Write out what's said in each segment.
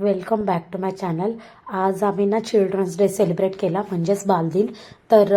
Welcome back to my channel. आज आम्ही ना चिल्ड्रन्स डे सेलिब्रेट केला म्हणजेच बालदिन. तर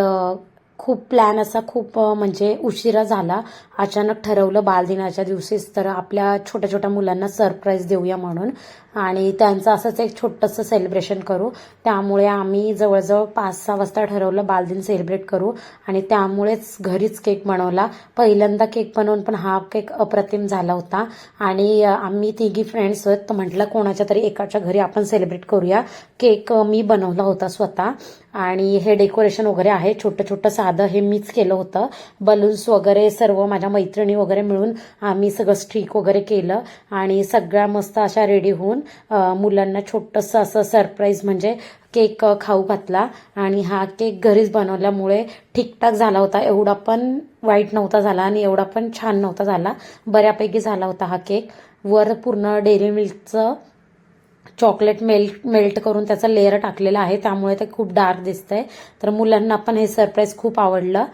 खूप प्लॅन असा खूप म्हणजे उशिरा झाला. अचानक ठरवलं बालदिनाच्या दिवशीच तर आपल्या छोट्या छोट्या मुलांना सरप्राईज देऊया म्हणून. आणि त्यांचं असंच एक छोटंसं सेलिब्रेशन करू. त्यामुळे आम्ही जवळजवळ पाच सहा वाजता ठरवलं बालदिन सेलिब्रेट करू. आणि त्यामुळेच घरीच केक बनवला. पहिल्यांदा केक बनवून पण हा केक अप्रतिम झाला होता. आणि आम्ही तिघी फ्रेंड्स होत तर म्हटलं कोणाच्या तरी एकाच्या घरी आपण सेलिब्रेट करूया. केक मी बनवला होता स्वतः. आणि हे डेकोरेशन वगैरे आहे. छोटं छोटं साधं हे मीच केलं होतं. बलून्स वगैरे सर्व माझ्या मैत्रिणी वगैरे मिळून आम्ही सगळं स्ट्रीक वगैरे केलं आणि सगळ्या मस्त अशा रेडी होऊन मुलांना छोटंसं असं सरप्राईज म्हणजे केक खाऊ घातला आणि हा केक घरीच बनवल्यामुळे ठीकठाक झाला होता. एवढा पण वाईट नव्हता झाला आणि एवढा पण छान नव्हता झाला. बऱ्यापैकी झाला होता हा केक वर पूर्ण डेअरी मिल्कचं चॉकलेट मेल्ट मेल्ट करून त्याचा लेअर टाकलेला आहे त्यामुळे ते खूप डार्क दिसतंय. तर मुलांना पण हे सरप्राईज खूप आवडलं.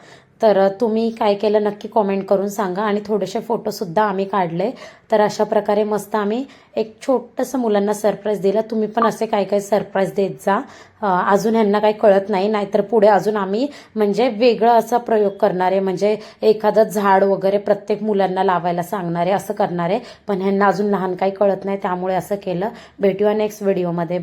तर तुम्ही काय केलं नक्की कॉमेंट करून सांगा आणि थोडेसे फोटोसुद्धा आम्ही काढले. तर अशा प्रकारे मस्त आम्ही एक छोटंसं मुलांना सरप्राईज दिलं. तुम्ही पण असे काही काही सरप्राईज देत जा. अजून ह्यांना काही कळत नाही नाहीतर पुढे अजून आम्ही म्हणजे वेगळं असा प्रयोग करणारे म्हणजे एखादं झाड वगैरे प्रत्येक मुलांना लावायला सांगणारे असं करणारे पण ह्यांना अजून लहान काही कळत नाही त्यामुळे असं केलं. भेटूया नेक्स्ट व्हिडिओमध्ये